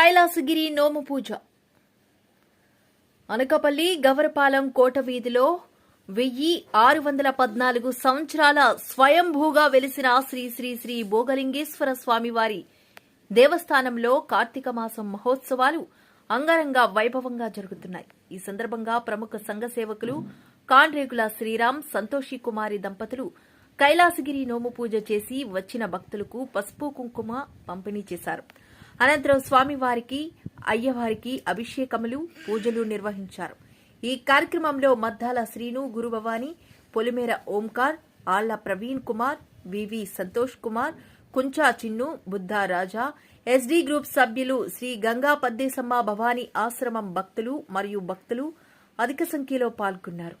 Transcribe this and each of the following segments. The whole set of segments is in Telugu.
కైలాసగిరి నోము పూజ. అనకపల్లి గవరపాలెం కోట వీధిలో వెయ్యి ఆరు వందల పద్నాలుగు సంవత్సరాల స్వయంభూగా వెలిసిన శ్రీ శ్రీ శ్రీ భోగలింగేశ్వర స్వామివారి దేవస్థానంలో కార్తీక మాసం మహోత్సవాలు అంగరంగ వైభవంగా జరుగుతున్నాయి. ఈ సందర్భంగా ప్రముఖ సంఘ సేవకులు కాండ్రేగుల శ్రీరామ్ సంతోషి కుమారి దంపతులు కైలాసగిరి నోము పూజ చేసి వచ్చిన భక్తులకు పసుపు కుంకుమ పంపిణీ చేశారు. అనంతరం స్వామివారికి అయ్యవారికి అభిషేకములు పూజలు నిర్వహించారు. ఈ కార్యక్రమంలో Maddala Srinu Gurubhavani Polimera Omkar Alla Praveen Kumar V V Santosh Kumar Kuncha Chinnu Buddha Raja SD group సభ్యులు శ్రీ గంగా పద్దేశమ్మ భవానీ ఆశ్రమం భక్తులు మరియు భక్తులు అధిక సంఖ్యలో పాల్గొన్నారు.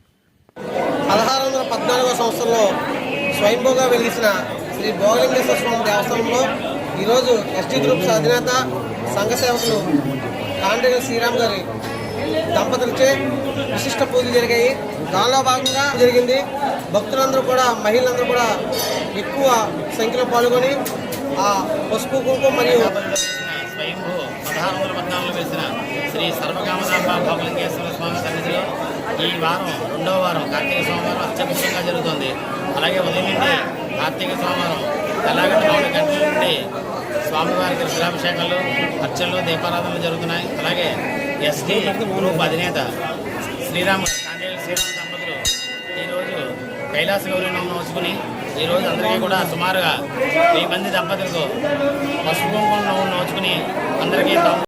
పదహారు వందల పద్నాలుగో సంవత్సరంలో స్వయంభూగా వెలిసిన శ్రీ భోగలింగేశ్వర స్వామి దేవస్థానంలో ఈరోజు ఎస్టీ గ్రూప్స్ అధినేత సంఘ సేవకులు కాండ్రిగ శ్రీరామ్ గారి దంపతులచే విశిష్ట పూజలు జరిగాయి. దానిలో భాగంగా జరిగింది. భక్తులందరూ కూడా మహిళలందరూ కూడా ఎక్కువ సంఖ్యలో పాల్గొని ఆ పసుపు కుంకుమ మరియు స్వయంభూ పదహారు వందల పద్నాలుగులో వెలిసిన శ్రీ సర్వకామదాంబ భోగలింగేశ్వర స్వామి సన్నిధిలో ఈ వారం రెండవ వారం కార్తీక సోమవారం అత్యద్భుతంగా జరుగుతుంది. అలాగే ఉదయం నుండి కార్తీక సోమవారం తెల్లగంట నాలుగు గంటల నుండి స్వామివారికి రుద్రాభిషేకాలు అర్చనలు దీపారాధనలు జరుగుతున్నాయి. అలాగే ఎస్టీ గ్రూప్ అధినేత శ్రీరామ్ కాండేల శ్రీరామ్ దంపతులు ఈరోజు కైలాస గౌరీ నోచుకుని ఈరోజు అందరికీ కూడా సుమారుగా వెయ్యి మంది దంపతులకు పసుపు కుంకుమ నోచుకుని అందరికీ